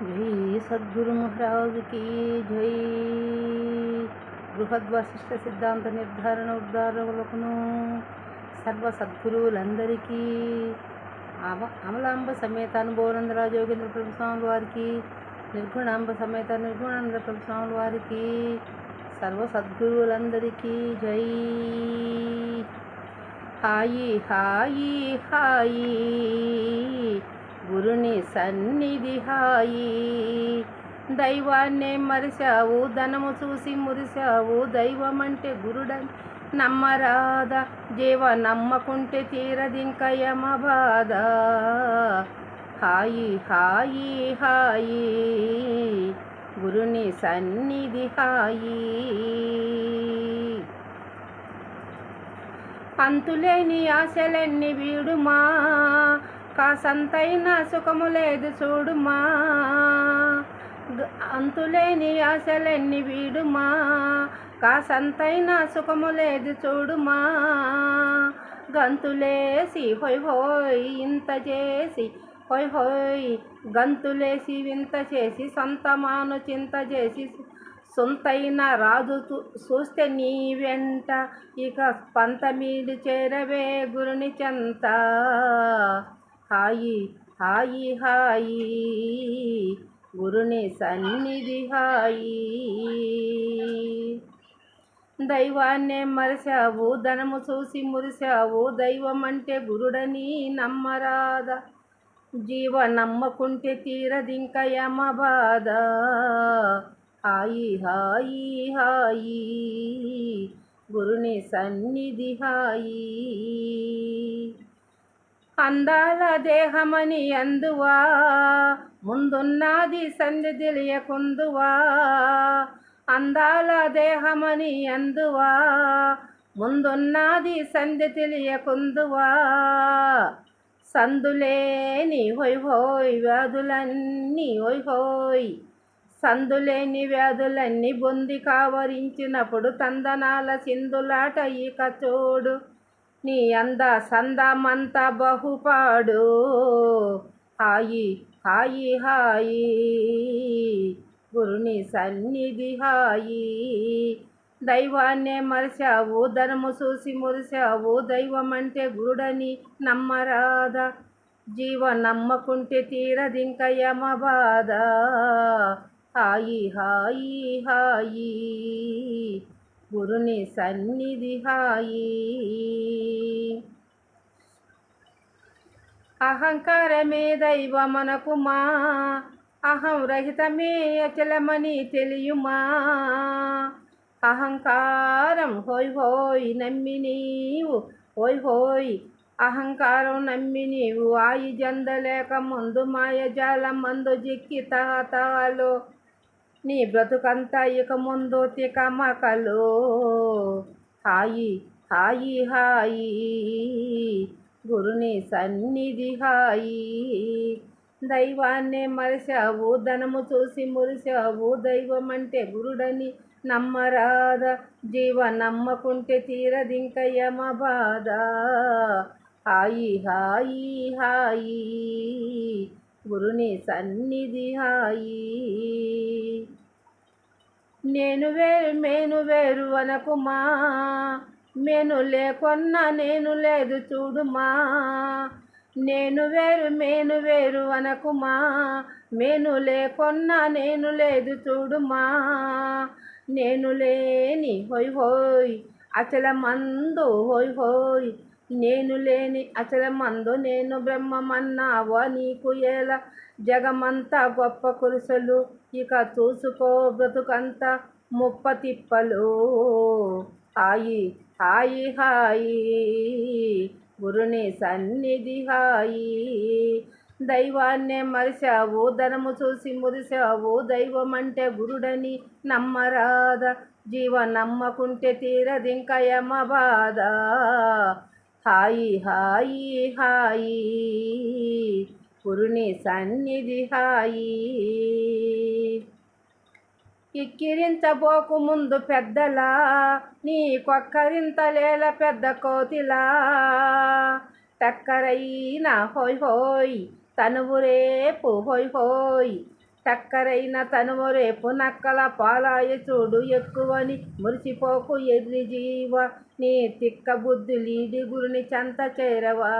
జై సద్గురు మహారాజుకి జై. బృహద్వశిష్ట సిద్ధాంత నిర్ధారణ ఉద్ధారకులను సర్వ సద్గురువులందరికీ అమ అమలాంబ సమేత అనుభవానందరాజ యోగేంద్ర ప్రభు వారికి నిర్గుణాంబ సమేత నిర్గుణానంద ప్రభు స్వామి వారికి సర్వ సద్గురువులందరికీ జై. హాయి హాయి హాయి. గురుని సన్నిధి హాయి. దైవాన్నే మరిశావు ధనము చూసి మురిశావు. దైవం అంటే గురుడని నమ్మరాద జీవ నమ్మకుంటే తీరదింక యమ బాధ హాయి హాయి హాయి. గురుని సన్నిధి హాయి. అంతులేని ఆశలెన్ని వీడుమా? కాసంతైన సుఖము లేదు చూడుమా. అంతులేని ఆశలెన్ని వీడుమా. కాసంతైన సుఖము లేదు చూడుమా. గంతులేసి హొయ్ హోయ్ ఇంత చేసి హొయ్ హోయ్ గంతులేసి వింత చేసి సొంతమాను చింత చేసి సొంతైన రాజు చూ- చూస్తే నీ వెంట ఇక పంతమీడు చేరవే గురుని చెంత. హాయి హాయి హాయి. గురుని సన్నిధి హాయి. దైవాన్నే మరిశావు ధనము చూసి మురిశావు. దైవం అంటే గురుడని నమ్మరాద. జీవ నమ్మకుంటే తీరదింక యమ బాధ హాయి హాయి హాయి. గురుని సన్నిధి హాయి. అందాల దేహమని అందువా ముందున్నది సంధి తెలియకుందువా. అందాల దేహమని అందువా ముందున్నది సంధి తెలియకుందువా. సందులేని హోయ్ హోయ్ వ్యాధులన్నీ హోయ్ హోయ్. సందులేని వ్యాధులన్నీ బొంది కావరించినప్పుడు తందనాల సింధులాట ఇక చూడు. నీ అంద సందమంత బహుపాడు. హాయి హాయి హాయి. గురుని సన్నిధి హాయి. దైవాన్నే మరిచావు ధనము చూసి మురిశావు దైవం అంటే గురుడని నమ్మరాద. జీవ నమ్మకుంటే తీరదింక యమ బాధ. హాయి హాయి హాయి. గురుని సన్నిధి హాయి. అహంకారమే దైవమనకు మా అహం రహితమే అచలమని తెలియుమా? అహంకారం హోయ్ హోయ్ నమ్మి నీవు హోయ్ హోయ్ అహంకారం నమ్మి నీవు. ఆయి జందలేక ముందు మాయజాలం మందు జిక్కి తహతహలో నీ బ్రతుకంతా ఇక ముందు తికమకలు. హాయి హాయి హాయి. గురుని సన్నిధి హాయి. దైవాన్నే మరిశావు ధనము చూసి మురిశావు దైవం అంటే గురుడని నమ్మరాద జీవ నమ్మకుంటే తీరదింక యమ బాధ. హాయి హాయి హాయి. గురుని సన్నిధి హాయి నేను వేరు మేను వేరు అనకుమా మేను లేకున్నా నేను లేదు చూడుమా. నేను వేరు మేను వేరు అనకుమా మేను లేకున్నా నేను లేదు చూడుమా. నేను లేని హోయ్ హోయ్ అచలమందు హోయ్ హోయ్ నేను లేని అచలమందు నేను బ్రహ్మమన్నావా నీకు ఎలా? జగమంతా గొప్ప కురుసలు ఇక చూసుకో బ్రతుకంతా ముప్ప తిప్పలు హాయి హాయి హాయి గురుని సన్నిధి హాయి. దైవాన్నే మరిశావు ధనము చూసి మురిశావు దైవం అంటే గురుడని నమ్మరాద? జీవ నమ్మకుంటే తీరదింకయమ బాధ హాయి హాయి హాయి. గురుని సన్నిధి హాయి. కిక్కిరించబోకు ముందు పెద్దలా నీ కొక్కరింతలేల పెద్ద కోతిలా. టక్కరైన హోయ్ హోయ్ తనువు రేపు హోయ్ హోయ్. టక్కరైన తనువు రేపు నక్కల పాలాయ చూడు ఎక్కువని మురిసిపోకు ఎర్రి జీవ. నీ తిక్క బుద్ధులీడి గురుని చంత చేరవా?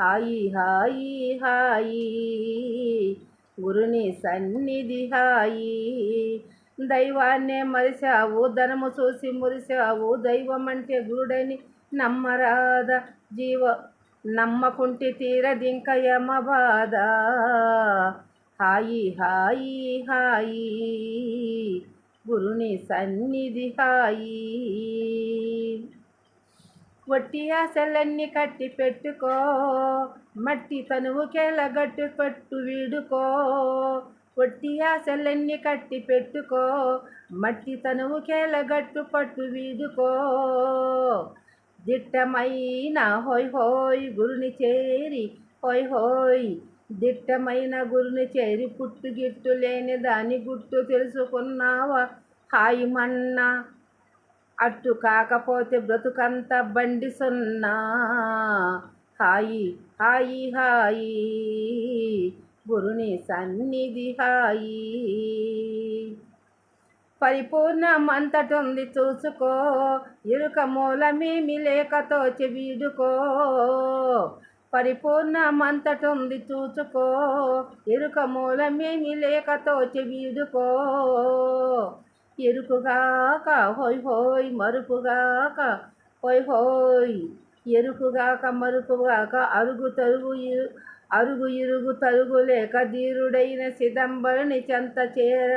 హాయి హాయి హాయి. గురుని సన్నిధి హాయి. దైవాన్నే మరిశావు ధనము చూసి మురిశావు. దైవం అంటే గురుడని నమ్మరాద జీవ. నమ్మకుంటి తీరదింక యమ బాధ హాయి హాయి హాయి. గురుని సన్నిధి హాయి. వట్టి ఆశలన్నీ కట్టి పెట్టుకో. మట్టి తనువుకేల గట్టు పట్టు వీడుకో. వట్టి ఆశలన్నీ కట్టి పెట్టుకో. మట్టి తనువుకేల గట్టు పట్టు వీడుకో. దిట్టమైన హోయ్ హోయ్ గురుని చేరి హోయ్ హోయ్ దిట్టమైన గురుని చేరి పుట్టు గిట్టు లేని దాని గుట్టు తెలుసుకున్నావా? హాయి మన్నా అట్టు కాకపోతే బ్రతుకంత బండి సున్నా. హాయి హాయి హాయి. గురుని సన్నిధి హాయి. పరిపూర్ణమంతటుంది చూసుకో. ఇరుక మూలమేమి లేకతో చెవిడుకో పరిపూర్ణమంతటుంది చూచుకో ఎరుక మూలమేమి లేకతో చెవిడుకో ఎరుకుగాక హోయ్ హోయ్ మరుపుగాక హోయ్ హోయ్ ఎరుకుగాక మరుపుగాక అరుగు తరుగు ఇరు అరుగు ఇరుగు తరుగు లేక ధీరుడైన సిదంబరుని చెంత చేర